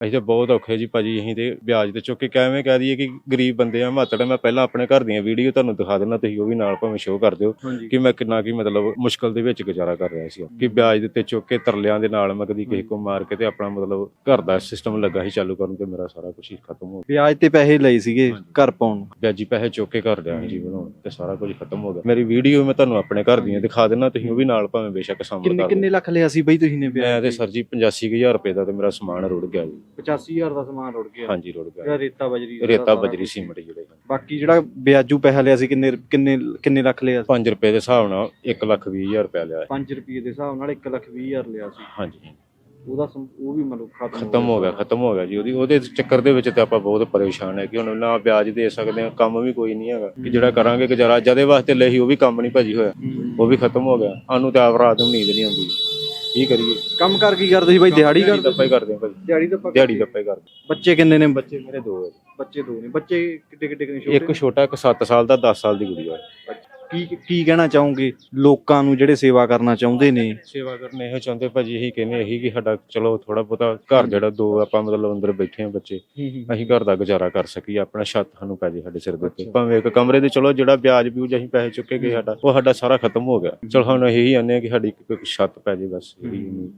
ਅਸੀਂ ਤਾਂ ਬਹੁਤ ਔਖੇ ਜੀ ਭਾਜੀ ਅਸੀਂ ਤੇ ਵਿਆਜ ਤੇ ਚੁੱਕ ਕੇ ਕਿਵੇਂ ਕਹਿ ਦਈਏ ਕਿ ਗਰੀਬ ਬੰਦੇ ਆ ਮਾਤੜ ਮੈਂ ਪਹਿਲਾਂ ਆਪਣੇ ਘਰ ਦੀਆਂ ਵੀਡੀਓ ਤੁਹਾਨੂੰ ਦਿਖਾ ਦੇਣਾ ਤੁਸੀਂ ਉਹ ਵੀ ਨਾਲ ਭਾਵੇਂ ਸ਼ੋਅ ਕਰ ਦਿਓ ਕਿ ਮੈਂ ਕਿੰਨਾ ਕੀ ਮਤਲਬ ਮੁਸ਼ਕਲ ਦੇ ਵਿੱਚ ਗੁਜ਼ਾਰਾ ਕਰ ਰਿਹਾ ਸੀ। ਕਿ ਵਿਆਜ ਦੇ ਉੱਤੇ ਚੁੱਕ ਕੇ ਤਰਲਿਆਂ ਦੇ ਨਾਲ ਮੈਂ ਕਦੀ ਕਿਸੇ ਕੋ ਮਾਰ ਕੇ ਤੇ ਆਪਣਾ ਮਤਲਬ ਘਰ ਦਾ ਸਿਸਟਮ ਲੱਗਾ ਸੀ ਚਾਲੂ ਕਰਨ ਤੇ ਮੇਰਾ ਸਾਰਾ ਕੁਝ ਹੀ ਖਤਮ ਹੋ ਗਿਆ ਵਿਆਜ ਤੇ ਪੈਸੇ ਲਏ ਸੀਗੇ। ਘਰ ਪਾਉਣ। ਵਿਆਜੀ ਪੈਸੇ ਚੁੱਕ ਕੇ ਘਰ ਲਿਆ ਜੀ ਬਣਾਉਣ ਤੇ ਸਾਰਾ ਕੁਝ ਖਤਮ ਹੋ ਗਿਆ। ਮੇਰੀ ਵੀਡੀਓ ਮੈਂ ਤੁਹਾਨੂੰ ਆਪਣੇ ਘਰ ਦੀਆਂ ਦਿਖਾ ਦੇਣਾ ਤੁਸੀਂ ਉਹ ਵੀ ਨਾਲ ਭਾਵੇਂ ਬੇਸ਼ੱਕ ਸਾਹਮਣੇ ਕਿੰਨੇ ਕਰ ਕਿੰਨੇ ਲੱਖ ਲਿਆ ਸੀ ਬਈ ਤੁਸੀਂ ਨੇ। ਵਿਆਜ ਤੇ ਸਰ ਜੀ 85000 ਰੁਪਏ ਦਾ ਤੇ ਮੇਰਾ ਸਮਾਨ ਰੁੜ ਗਿਆ ਜੀ। 85000 ਦਾ ਸਮਾਨ ਰੁੜ ਗਿਆ। ਹਾਂਜੀ ਰੁੜ ਗਿਆ। ਜਿਹੜਾ ਰੇਤਾ ਬਜਰੀ ਦਾ ਰੇਤਾ ਸਾਰਾ ਬਜਰੀ ਕੁਛ। ਸੀਮਟ ਜਿਹੜੇ। ਬਾਕੀ ਜਿਹੜਾ ਵਿਆਜੂ ਪੈਸਾ ਲਿਆ ਸੀ ਕਿੰਨੇ ਕਿੰਨੇ ਕਿੰਨੇ ਲੱਖ ਲਿਆ ਸੀ? 5 ਰੁਪਏ ਦੇ ਹਿਸਾਬ ਨਾਲ 1 ਲੱਖ 20000 ਰੁਪਏ ਲਿਆ 5 ਰੁਪਏ ਦੇ ਹਿਸਾਬ ਨਾਲ 1 ਲੱਖ 20 ਹਜ਼ਾਰ ਲਿਆ ਸੀ। ਹਾਂਜੀ। ਉਹਦਾ ਸਮ- ਉਹ ਵੀ ਮਤਲਬ ਖਤਮ ਖਤਮ ਹੋ ਗਿਆ। ਖਤਮ ਹੋ ਗਿਆ ਜੀ। ਉਹਦੀ ਉਹਦੇ ਚੱਕਰ ਦੇ ਵਿੱਚ ਤੇ ਆਪਾਂ ਬਹੁਤ ਪਰੇਸ਼ਾਨ ਹੈ ਕਿ ਹੁਣ ਨਾ ਵਿਆਜ ਦੇ ਸਕਦੇ ਆ ਕੰਮ ਵੀ ਕੋਈ ਨਹੀਂ ਹੈਗਾ। ਕਿ ਜਿਹੜਾ ਕਰਾਂਗੇ ਗੁਜ਼ਾਰਾ ਜਦੇ ਵਾਸਤੇ ਲਈ ਉਹ ਵੀ ਕੰਮ ਨਹੀਂ ਭਾਜੀ ਹੋਇਆ। ਹੂੰ। ਉਹ ਵੀ ਖਤਮ ਹੋ ਗਿਆ। ਸਾਨੂੰ ਤਾਂ ਆਪ ਰਾਤ ਨੂੰ ਨੀਂਦ ਨਹੀਂ ਆਉਂਦੀ। ਕੀ ਕਰੀਏ। ਕੰਮ ਕਰ ਕੀ ਕਰਦੇ ਸੀ ਬਾਈ? ਦਿਹਾੜੀ ਕਰਦੇ ਦੱਪਾ ਹੀ ਕਰਦੇ ਆ ਭਾਜੀ ਦਿਹਾੜੀ ਪੱਕਾ ਦਿਹਾੜੀ ਦੱਪਾ ਹੀ ਕਰਦੇ ਬੱਚੇ ਕਿੰਨੇ ਨੇ? ਬੱਚੇ ਮੇਰੇ ਦੋ ਹੈ ਬੱਚੇ ਦੋ ਨੇ। ਬੱਚੇ ਕਿੱਡੇ ਕਿੱਡੇ ਕਿੰਨੇ ਛੋਟੇ ਇੱਕ ਛੋਟਾ ਇੱਕ 7 ਸਾਲ ਦਾ 10 ਸਾਲ ਦੀ ਗੁੜੀਆ। ਹੈ ਕੀ ਕੀ ਕਹਿਣਾ ਚਾਹੋਗੇ? ਲੋਕਾਂ ਨੂੰ ਜਿਹੜੇ ਸੇਵਾ ਕਰਨਾ ਚਾਹੁੰਦੇ ਨੇ। ਸੇਵਾ ਕਰਨੇ ਇਹੋ ਚਾਹੁੰਦੇ ਭਾਜੀ ਇਹੀ ਕਹਿੰਦੇ ਇਹੀ ਕਿ ਸਾਡਾ ਚਲੋ ਥੋੜਾ ਬਹੁਤਾ ਘਰ ਜਿਹੜਾ ਦੋ ਆਪਾਂ ਮਤਲਬ ਅੰਦਰ ਬੈਠੇ ਆ ਬੱਚੇ ਅਸੀਂ ਘਰ ਦਾ ਗੁਜ਼ਾਰਾ ਕਰ ਸਕੀਏ ਆਪਣਾ ਛੱਤ ਸਾਨੂੰ ਪੈ ਜੇ ਸਾਡੇ ਸਿਰ ਦੇ ਉੱਤੇ। ਭਾਵੇਂ ਇੱਕ ਕਮਰੇ ਦੇ ਚਲੋ ਜਿਹੜਾ ਵਿਆਜ ਵਿਊਜ ਅਸੀਂ ਪੈਸੇ ਚੁੱਕੇ ਗਏ ਸਾਡਾ ਉਹ ਸਾਡਾ ਸਾਰਾ ਖਤਮ ਹੋ ਗਿਆ। ਚਲੋ ਹੁਣ ਇਹੀ ਆਨੇ ਕਿ ਸਾਡੀ ਇੱਕ ਛੱਤ ਪੈ ਜੇ ਬਸ ਇਹੀ